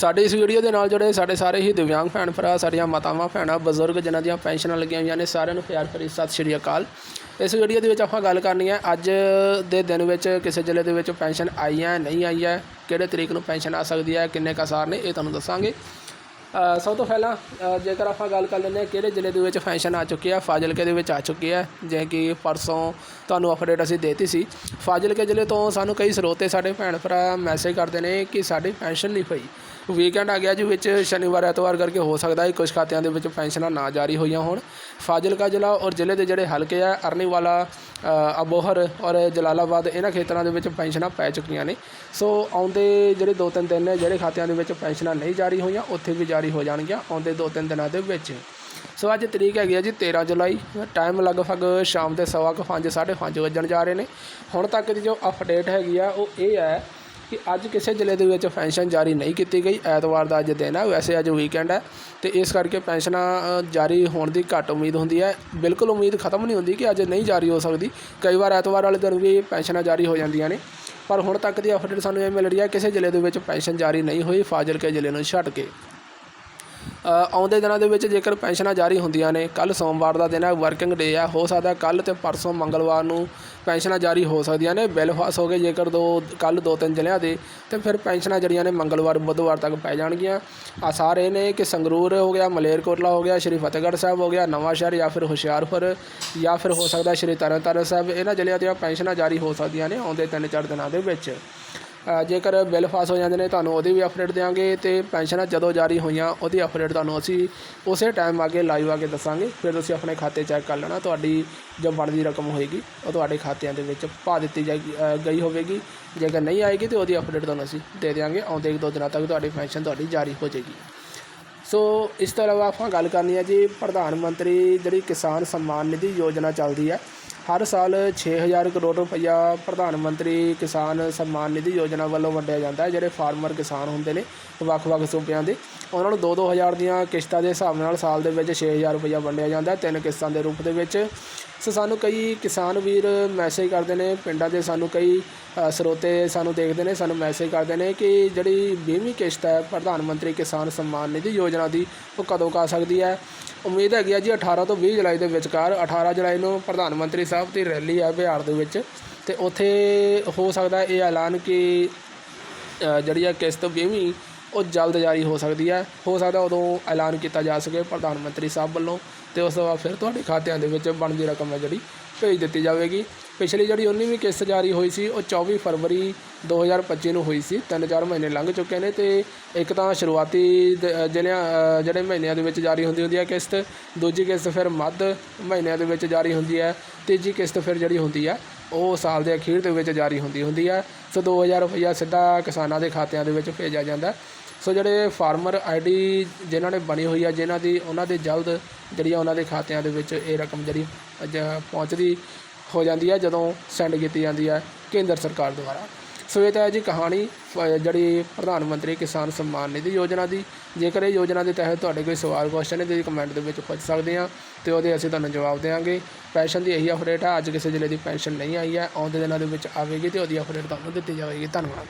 ਸਾਡੇ ਇਸ ਵੀਡੀਓ ਦੇ ਨਾਲ ਜੁੜੇ ਸਾਡੇ ਸਾਰੇ ਹੀ ਦਿਵਿਆਂਗ ਭੈਣ ਭਰਾ, ਸਾਡੀਆਂ ਮਾਤਾਵਾਂ, ਭੈਣਾਂ, ਬਜ਼ੁਰਗ, ਜਿਨ੍ਹਾਂ ਦੀਆਂ ਪੈਨਸ਼ਨਾਂ ਲੱਗੀਆਂ ਹੋਈਆਂ ਨੇ, ਸਾਰਿਆਂ ਨੂੰ ਪਿਆਰ ਭਰੀ ਸਤਿ ਸ਼੍ਰੀ ਅਕਾਲ। ਇਸ ਵੀਡੀਓ ਦੇ ਵਿੱਚ ਆਪਾਂ ਗੱਲ ਕਰਨੀ ਹੈ, ਅੱਜ ਦੇ ਦਿਨ ਵਿੱਚ ਕਿਸੇ ਜ਼ਿਲ੍ਹੇ ਦੇ ਵਿੱਚ ਪੈਨਸ਼ਨ ਆਈ ਹੈ, ਨਹੀਂ ਆਈ ਹੈ, ਕਿਹੜੇ ਤਰੀਕ ਨੂੰ ਪੈਨਸ਼ਨ ਆ ਸਕਦੀ ਹੈ, ਕਿੰਨੇ ਕਸਾਰ ਨੇ, ਇਹ ਤੁਹਾਨੂੰ ਦੱਸਾਂਗੇ। ਸਭ ਤੋਂ ਪਹਿਲਾਂ ਜੇਕਰ ਆਪਾਂ ਗੱਲ ਕਰ ਲੈਂਦੇ ਹਾਂ ਕਿਹੜੇ ਜ਼ਿਲ੍ਹੇ ਦੇ ਵਿੱਚ ਪੈਨਸ਼ਨ ਆ ਚੁੱਕੀ ਹੈ ਫਾਜ਼ਿਲਕੇ ਦੇ ਵਿੱਚ ਆ ਚੁੱਕੀ ਹੈ ਜਿਵੇਂ ਕਿ ਪਰਸੋਂ ਤੁਹਾਨੂੰ ਅਪਡੇਟ ਅਸੀਂ ਦੇਤੀ ਸੀ। ਫਾਜ਼ਿਲਕੇ ਜ਼ਿਲ੍ਹੇ ਤੋਂ ਸਾਨੂੰ ਕਈ ਸਰੋਤੇ ਸਾਡੇ ਭੈਣ ਭਰਾ ਮੈਸੇਜ ਕਰਦੇ ਨੇ ਕਿ ਸਾਡੀ ਪੈਨਸ਼ਨ ਨਹੀਂ ਪਈ ਵੀਕਐਂਡ ਆ ਗਿਆ ਜੀ ਵਿੱਚ, ਸ਼ਨੀਵਾਰ, ਐਤਵਾਰ ਕਰਕੇ ਹੋ ਸਕਦਾ ਹੈ ਕੁਝ ਖਾਤਿਆਂ ਦੇ ਵਿੱਚ ਪੈਨਸ਼ਨਾਂ ਨਾ ਜਾਰੀ ਹੋਈਆਂ ਹੋਣ। ਫਾਜ਼ਿਲਕਾ ਜ਼ਿਲ੍ਹਾ ਔਰ ਜ਼ਿਲ੍ਹੇ ਦੇ ਜਿਹੜੇ ਹਲਕੇ ਆ, ਅਰਨੀਵਾਲਾ ਅਬੋਹਰ ਔਰ ਜਲਾਲਾਬਾਦ, ਇਹਨਾਂ ਖੇਤਰਾਂ ਦੇ ਵਿੱਚ ਪੈਨਸ਼ਨਾਂ ਪੈ ਚੁੱਕੀਆਂ ਨੇ। ਸੋ ਆਉਂਦੇ ਜਿਹੜੇ ਦੋ ਤਿੰਨ ਦਿਨ ਨੇ, ਜਿਹੜੇ ਖਾਤਿਆਂ ਦੇ ਵਿੱਚ ਪੈਨਸ਼ਨਾਂ ਨਹੀਂ ਜਾਰੀ ਹੋਈਆਂ, ਉੱਥੇ ਵੀ ਜਾਰੀ ਹੋ ਜਾਣਗੀਆਂ ਆਉਂਦੇ ਦੋ ਤਿੰਨ ਦਿਨਾਂ ਦੇ ਵਿੱਚ। ਸੋ ਅੱਜ ਤਰੀਕ ਹੈਗੀ ਆ ਜੀ 13 ਜੁਲਾਈ। ਟਾਈਮ ਲਗਭਗ ਸ਼ਾਮ ਦੇ ਸਵਾ ਕੁ ਪੰਜ, ਸਾਢੇ ਪੰਜ ਵੱਜਣ ਜਾ ਰਹੇ ਨੇ। ਹੁਣ ਤੱਕ ਦੀ ਜੋ ਅਪਡੇਟ ਹੈਗੀ ਆ, ਉਹ ਇਹ ਹੈ ਕਿ ਅੱਜ ਕਿਸੇ ਜ਼ਿਲ੍ਹੇ ਦੇ ਵਿੱਚ ਪੈਨਸ਼ਨ ਜਾਰੀ ਨਹੀਂ ਕੀਤੀ ਗਈ। ਐਤਵਾਰ ਦਾ ਅੱਜ ਦਿਨ ਹੈ ਵੈਸੇ ਅੱਜ ਵੀਕਐਂਡ ਹੈ ਤੇ ਇਸ ਕਰਕੇ ਪੈਨਸ਼ਨਾਂ ਜਾਰੀ ਹੋਣ ਦੀ ਘੱਟ ਉਮੀਦ ਹੁੰਦੀ ਹੈ ਬਿਲਕੁਲ ਉਮੀਦ ਖਤਮ ਨਹੀਂ ਹੁੰਦੀ ਕਿ ਅੱਜ ਨਹੀਂ ਜਾਰੀ ਹੋ ਸਕਦੀ। ਕਈ ਵਾਰ ਐਤਵਾਰ ਵਾਲੇ ਦਿਨ ਵੀ ਪੈਨਸ਼ਨਾਂ ਜਾਰੀ ਹੋ ਜਾਂਦੀਆਂ ਨੇ। ਪਰ ਹੁਣ ਤੱਕ ਦੀ ਅਪਡੇਟ ਸਾਨੂੰ ਇਹ ਮਿਲ ਰਹੀ ਹੈ ਕਿਸੇ ਜ਼ਿਲ੍ਹੇ ਦੇ ਵਿੱਚ ਪੈਨਸ਼ਨ ਜਾਰੀ ਨਹੀਂ ਹੋਈ, ਫਾਜ਼ਿਲਕੇ ਜ਼ਿਲ੍ਹੇ ਨੂੰ ਛੱਡ ਕੇ। ਆਉਂਦੇ ਦਿਨਾਂ ਦੇ ਵਿੱਚ ਜੇਕਰ ਪੈਨਸ਼ਨਾਂ ਜਾਰੀ ਹੁੰਦੀਆਂ ਨੇ ਕੱਲ ਸੋਮਵਾਰ ਦਾ ਦਿਨ ਹੈ ਵਰਕਿੰਗ ਡੇ ਆ ਹੋ ਸਕਦਾ ਕੱਲ ਤੇ ਪਰਸੋਂ ਮੰਗਲਵਾਰ ਨੂੰ ਪੈਨਸ਼ਨਾਂ ਜਾਰੀ ਹੋ ਸਕਦੀਆਂ ਨੇ, ਬਿੱਲ ਪਾਸ ਹੋ ਗਏ ਜੇਕਰ ਦੋ ਕੱਲ ਦੋ ਤਿੰਨ ਜ਼ਿਲ੍ਹਿਆਂ ਦੇ, ਤੇ ਫਿਰ ਪੈਨਸ਼ਨਾਂ ਜਿਹੜੀਆਂ ਨੇ ਮੰਗਲਵਾਰ, ਬੁੱਧਵਾਰ ਤੱਕ ਪੈ ਜਾਣਗੀਆਂ। ਆਸਾਰ ਇਹ ਨੇ ਕਿ ਸੰਗਰੂਰ ਹੋ ਗਿਆ, ਮਲੇਰਕੋਟਲਾ ਹੋ ਗਿਆ, ਸ਼੍ਰੀ ਫਤਿਹਗੜ੍ਹ ਸਾਹਿਬ ਹੋ ਗਿਆ, ਨਵਾਂ ਸ਼ਹਿਰ ਜਾਂ ਫਿਰ ਹੁਸ਼ਿਆਰਪੁਰ, ਜਾਂ ਫਿਰ ਹੋ ਸਕਦਾ ਸ਼੍ਰੀ ਤਰਨਤਾਰਨ ਸਾਹਿਬ, ਇਹਨਾਂ ਜ਼ਿਲ੍ਹਿਆਂ ਦੀਆਂ ਪੈਨਸ਼ਨਾਂ ਜਾਰੀ ਹੋ ਸਕਦੀਆਂ ਨੇ ਆਉਂਦੇ ਤਿੰਨ ਚਾਰ ਦਿਨਾਂ ਦੇ ਵਿੱਚ। ਜੇਕਰ ਬਿੱਲ ਪਾਸ ਹੋ ਜਾਂਦੇ ਨੇ, ਤੁਹਾਨੂੰ ਉਹਦੀ ਵੀ ਅਪਡੇਟ ਦੇਵਾਂਗੇ ਤੇ ਪੈਨਸ਼ਨਾਂ ਜਦੋਂ ਜਾਰੀ ਹੋਈਆਂ, ਉਹਦੀ ਅਪਡੇਟ ਤੁਹਾਨੂੰ ਅਸੀਂ ਉਸੇ ਟਾਈਮ ਆ ਕੇ ਲਾਈਵ ਆ ਕੇ ਦੱਸਾਂਗੇ। ਫਿਰ ਤੁਸੀਂ ਆਪਣੇ ਖਾਤੇ ਚੈੱਕ ਕਰ ਲੈਣਾ, ਤੁਹਾਡੀ ਜੋ ਬਣਦੀ ਰਕਮ ਹੋਏਗੀ, ਉਹ ਤੁਹਾਡੇ ਖਾਤਿਆਂ ਦੇ ਵਿੱਚ ਪਾ ਦਿੱਤੀ ਜਾਏਗੀ ਗਈ ਹੋਵੇਗੀ। ਜੇਕਰ ਨਹੀਂ ਆਏਗੀ ਤੇ ਉਹਦੀ ਅਪਡੇਟ ਤੁਹਾਨੂੰ ਅਸੀਂ ਦੇ ਦੇਵਾਂਗੇ ਆਉਂਦੇ ਇੱਕ ਦੋ ਦਿਨਾਂ ਤੱਕ ਤੁਹਾਡੀ ਪੈਨਸ਼ਨ ਤੁਹਾਡੀ ਜਾਰੀ ਹੋ ਜਾਏਗੀ। ਸੋ ਇਸ ਤੋਂ ਇਲਾਵਾ ਆਪਾਂ ਗੱਲ ਕਰਨੀ ਹੈ ਜੀ, ਪ੍ਰਧਾਨ ਮੰਤਰੀ ਜਿਹੜੀ ਕਿਸਾਨ ਸਨਮਾਨ ਨਿਧੀ ਯੋਜਨਾ ਚੱਲਦੀ ਹੈ ਹਰ ਸਾਲ 6000 ਕਰੋੜ ਰੁਪਈਆ ਪ੍ਰਧਾਨ ਮੰਤਰੀ ਕਿਸਾਨ ਸਨਮਾਨ ਨਿਧੀ ਯੋਜਨਾ ਵੱਲੋਂ ਵੰਡਿਆ ਜਾਂਦਾ ਹੈ, ਜਿਹੜੇ ਫਾਰਮਰ ਕਿਸਾਨ ਹੁੰਦੇ ਨੇ ਵੱਖ-ਵੱਖ ਸੂਬਿਆਂ ਦੇ। ਉਹਨਾਂ ਨੂੰ 2-2000 ਦੀਆਂ ਕਿਸ਼ਤਾਂ ਦੇ ਹਿਸਾਬ ਨਾਲ ਸਾਲ ਦੇ ਵਿੱਚ 6000 ਰੁਪਈਆ ਵੰਡਿਆ ਜਾਂਦਾ ਹੈ। ਤਿੰਨ ਕਿਸ਼ਤਾਂ ਦੇ ਰੂਪ ਦੇ ਵਿੱਚ। ਸੋ ਸਾਨੂੰ ਕਈ ਕਿਸਾਨ ਵੀਰ ਮੈਸੇਜ ਕਰਦੇ ਨੇ, ਪਿੰਡਾਂ ਦੇ ਸਾਨੂੰ ਕਈ ਸਰੋਤੇ ਸਾਨੂੰ ਦੇਖਦੇ ਨੇ, ਸਾਨੂੰ ਮੈਸੇਜ ਕਰਦੇ ਨੇ ਕਿ ਜਿਹੜੀ 20ਵੀਂ ਕਿਸ਼ਤ ਹੈ ਪ੍ਰਧਾਨ ਮੰਤਰੀ ਕਿਸਾਨ ਸਨਮਾਨ ਨਿਧੀ ਯੋਜਨਾ ਦੀ, ਉਹ ਕਦੋਂ ਕਾ ਸਕਦੀ ਹੈ? ਉਮੀਦ ਹੈਗੀ ਹੈ ਜੀ 18 ਤੋਂ 20 ਜੁਲਾਈ ਦੇ ਵਿਚਕਾਰ 18 ਜੁਲਾਈ ਨੂੰ ਪ੍ਰਧਾਨ ਮੰਤਰੀ ਸਾਹਿਬ ਦੀ ਰੈਲੀ ਆ ਬਿਹਾਰ ਦੇ ਵਿੱਚ ਤੇ ਉੱਥੇ ਹੋ ਸਕਦਾ ਇਹ ਐਲਾਨ ਕਿ ਜਿਹੜੀ ਆ ਕਿਸ਼ਤ 20ਵੀਂ ਉਹ ਜਲਦ ਜਾਰੀ ਹੋ ਸਕਦੀ ਹੈ। ਹੋ ਸਕਦਾ ਉਦੋਂ ਐਲਾਨ ਕੀਤਾ ਜਾ ਸਕੇ ਪ੍ਰਧਾਨ ਮੰਤਰੀ ਸਾਹਿਬ ਵੱਲੋਂ ਤੇ ਉਸ ਤੋਂ ਬਾਅਦ ਫਿਰ ਤੁਹਾਡੇ ਖਾਤਿਆਂ ਦੇ ਵਿੱਚ ਬਣਦੀ ਰਕਮ ਹੈ ਜਿਹੜੀ ਭੇਜ ਦਿੱਤੀ ਜਾਵੇਗੀ। ਪਿਛਲੀ ਜਿਹੜੀ 19ਵੀਂ ਕਿਸ਼ਤ ਜਾਰੀ ਹੋਈ ਸੀ, ਉਹ 24 ਫਰਵਰੀ 2025 ਨੂੰ ਹੋਈ ਸੀ। ਤਿੰਨ ਚਾਰ ਮਹੀਨੇ ਲੰਘ ਚੁੱਕੇ ਨੇ ਤੇ ਇੱਕ ਤਾਂ ਸ਼ੁਰੂਆਤੀ ਦ- ਜ਼ਿਲ੍ਹਿਆਂ ਜਿਹੜੇ ਮਹੀਨਿਆਂ ਦੇ ਵਿੱਚ ਜਾਰੀ ਹੁੰਦੀ ਹੁੰਦੀ ਹੈ ਕਿਸ਼ਤ, ਦੂਜੀ ਕਿਸ਼ਤ ਫਿਰ ਮੱਧ ਮਹੀਨਿਆਂ ਦੇ ਵਿੱਚ ਜਾਰੀ ਹੁੰਦੀ ਹੈ, ਤੀਜੀ ਕਿਸ਼ਤ ਫਿਰ ਜਿਹੜੀ ਹੁੰਦੀ ਹੈ, ਉਹ ਸਾਲ ਦੇ ਅਖੀਰ ਦੇ ਵਿੱਚ ਜਾਰੀ ਹੁੰਦੀ ਹੁੰਦੀ ਹੈ। ਸੋ 2000 ਰੁਪਈਆ ਸਿੱਧਾ ਕਿਸਾਨਾਂ ਦੇ ਖਾਤਿਆਂ ਦੇ ਵਿੱਚ ਭੇਜਿਆ ਜਾਂਦਾ। ਸੋ ਜਿਹੜੇ ਫਾਰਮਰ ਆਈਡੀ ਜਿਨ੍ਹਾਂ ਨੇ ਬਣੀ ਹੋਈ ਆ, ਜਿਨ੍ਹਾਂ ਦੀ ਉਹਨਾਂ ਦੇ ਜਲਦ ਜਿਹੜੀ ਆ ਉਹਨਾਂ ਦੇ ਖਾਤਿਆਂ ਦੇ ਵਿੱਚ ਇਹ ਰਕਮ ਜਿਹੜੀ ਪਹੁੰਚਦੀ ਹੋ ਜਾਂਦੀ ਹੈ ਜਦੋਂ ਸੈਂਡ ਕੀਤੀ ਜਾਂਦੀ ਹੈ ਕੇਂਦਰ ਸਰਕਾਰ ਦੁਆਰਾ। ਸੋ ਇਹ ਤਾਂ ਹੈ ਜੀ ਕਹਾਣੀ ਜਿਹੜੀ ਪ੍ਰਧਾਨ ਮੰਤਰੀ ਕਿਸਾਨ ਸਨਮਾਨ ਨਿਧੀ ਯੋਜਨਾ ਦੀ। ਜੇਕਰ ਇਹ ਯੋਜਨਾ ਦੇ ਤਹਿਤ ਤੁਹਾਡੇ ਕੋਈ ਸਵਾਲ ਕੁਐਸਚਨ ਹੈ ਤੁਸੀਂ ਕਮੈਂਟ ਦੇ ਵਿੱਚ ਪੁੱਛ ਸਕਦੇ ਆ ਤੇ ਉਹਦੇ ਅਸੀਂ ਤੁਹਾਨੂੰ ਜਵਾਬ ਦੇਵਾਂਗੇ। ਪੈਨਸ਼ਨ ਦੀ ਇਹੀ ਅਪਡੇਟ ਹੈ ਅੱਜ ਕਿਸੇ ਜ਼ਿਲ੍ਹੇ ਦੀ ਪੈਨਸ਼ਨ ਨਹੀਂ ਆਈ ਹੈ ਆਉਂਦੇ ਦਿਨਾਂ ਦੇ ਵਿੱਚ ਆਵੇਗੀ ਤੇ ਉਹਦੀ ਅਪਡੇਟ ਤੁਹਾਨੂੰ ਦਿੱਤੀ ਜਾਵੇਗੀ। ਧੰਨਵਾਦ।